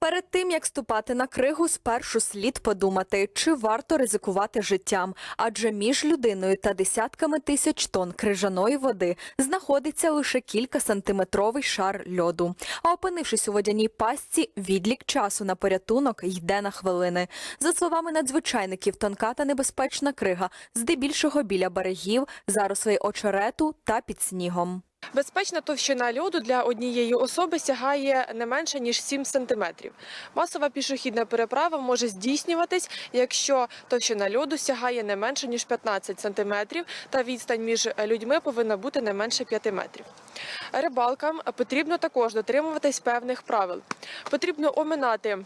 Перед тим як ступати на кригу, спершу слід подумати, чи варто ризикувати життям, адже між людиною та десятками тисяч тонн крижаної води знаходиться лише кілька сантиметровий шар льоду. А опинившись у водяній пастці, відлік часу на порятунок йде на хвилини. За словами надзвичайників, тонка та небезпечна крига, здебільшого біля берегів, зарослей очерету та під снігом. Безпечна товщина льоду для однієї особи сягає не менше ніж 7 сантиметрів. Масова пішохідна переправа може здійснюватись, якщо товщина льоду сягає не менше ніж 15 сантиметрів, та відстань між людьми повинна бути не менше 5 метрів. Рибалкам потрібно також дотримуватись певних правил. Потрібно оминати.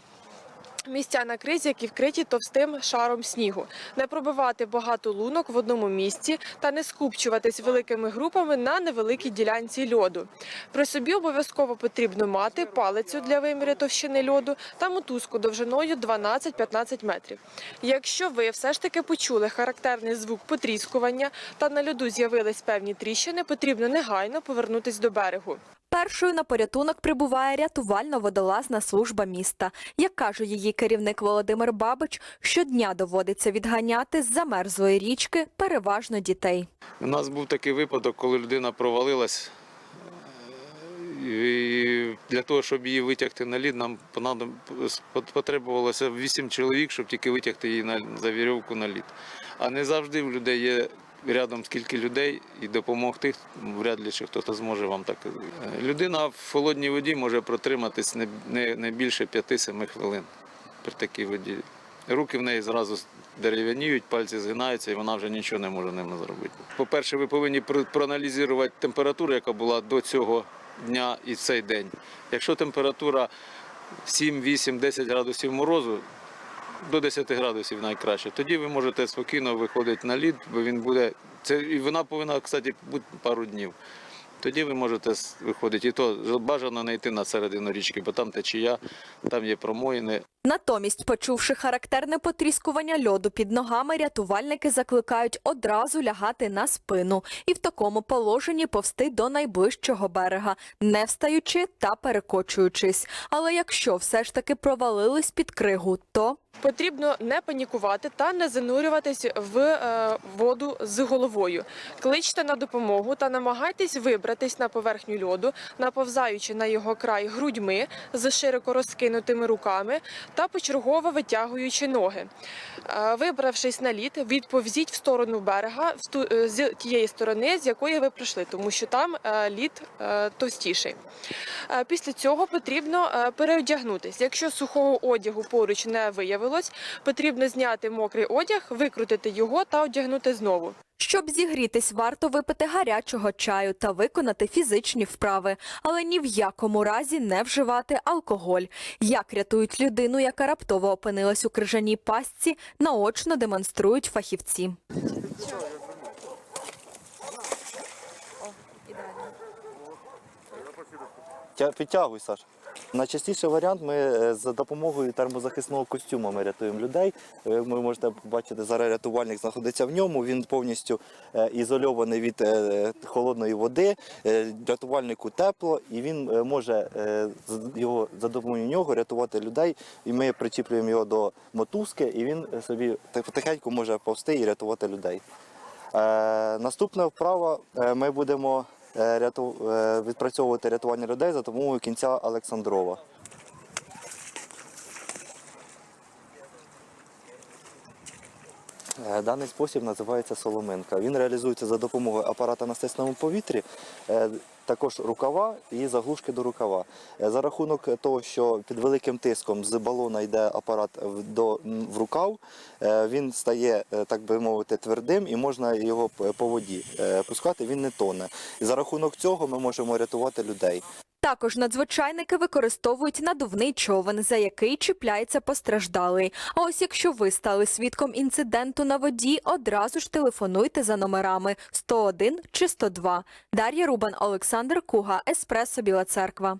Місця на кризі, які вкриті товстим шаром снігу, не пробивати багато лунок в одному місці та не скупчуватись великими групами на невеликій ділянці льоду. При собі обов'язково потрібно мати палицю для виміру товщини льоду та мотузку довжиною 12-15 метрів. Якщо ви все ж таки почули характерний звук потріскування та на льоду з'явились певні тріщини, потрібно негайно повернутись до берегу. Першою на порятунок прибуває рятувально-водолазна служба міста. Як каже її керівник Володимир Бабич, щодня доводиться відганяти з замерзлої річки переважно дітей. У нас був такий випадок, коли людина провалилась. е, І для того, щоб її витягти на лід, нам потребувалося 8 чоловік, щоб тільки витягти її на, за вірьовку на лід. А не завжди в людей є рядом скільки людей і допомогти, вряд ли чи хтось зможе вам так. Е, Людина в холодній воді може протриматись не, не, не більше 5-7 хвилин при такій воді. Руки в неї зразу дерев'яніють, пальці згинаються, і вона вже нічого не може ними зробити. По-перше, ви повинні про- проаналізувати температуру, яка була до цього дня і цей день. Якщо температура 7, 8, 10 градусів морозу, до 10 градусів найкраще, тоді ви можете спокійно виходити на лід, бо він буде. Це, і вона повинна, кстати, бути пару днів. Тоді ви можете виходити. І то бажано не йти на середину річки, бо там течія, там є промоїни. Натомість, почувши характерне потріскування льоду під ногами, рятувальники закликають одразу лягати на спину і в такому положенні повсти до найближчого берега, не встаючи та перекочуючись. Але якщо все ж таки провалились під кригу, то Потрібно не панікувати та не занурюватись в е, воду з головою. Кличте на допомогу та намагайтесь вибратись на поверхню льоду, наповзаючи на його край грудьми з широко розкинутими руками та почергово витягуючи ноги. Е, Вибравшись на лід, відповзіть в сторону берега е, з тієї сторони, з якої ви прийшли, тому що там лід товстіший. Після цього потрібно переодягнутись. Якщо сухого одягу поруч не виявилось, потрібно зняти мокрий одяг, викрутити його та одягнути знову. Щоб зігрітись, варто випити гарячого чаю та виконати фізичні вправи, але ні в якому разі не вживати алкоголь. Як рятують людину, яка раптово опинилась у крижаній пастці, наочно демонструють фахівці. Тя- Підтягуй, Саш. Найчастіший варіант ми е, за допомогою термозахисного костюму ми рятуємо людей. Е, Ви можете побачити, зараз рятувальник знаходиться в ньому. Він повністю е, ізольований від холодної води. Рятувальнику тепло, і він може його за допомогою нього рятувати людей. І ми причіплюємо його до мотузки, і він собі потихеньку може повсти і рятувати людей. Наступна вправа ми будемо відпрацьовувати рятування людей за допомогою кінця Олександрова. Даний спосіб називається соломинка. Він реалізується за допомогою апарата на стисненому повітрі, е, також рукава і заглушки до рукава. Е, За рахунок того, що під великим тиском з балона йде апарат в- рукав, е, він стає, е, так би мовити, твердим і можна його по воді е, пускати, він не тоне. І за рахунок цього ми можемо рятувати людей. Також надзвичайники використовують надувний човен, за який чіпляється постраждалий. А ось якщо ви стали свідком інциденту на воді, одразу ж телефонуйте за номерами 101 чи 102. Дар'я Рубан, Олександр Куга, Еспресо Біла Церква.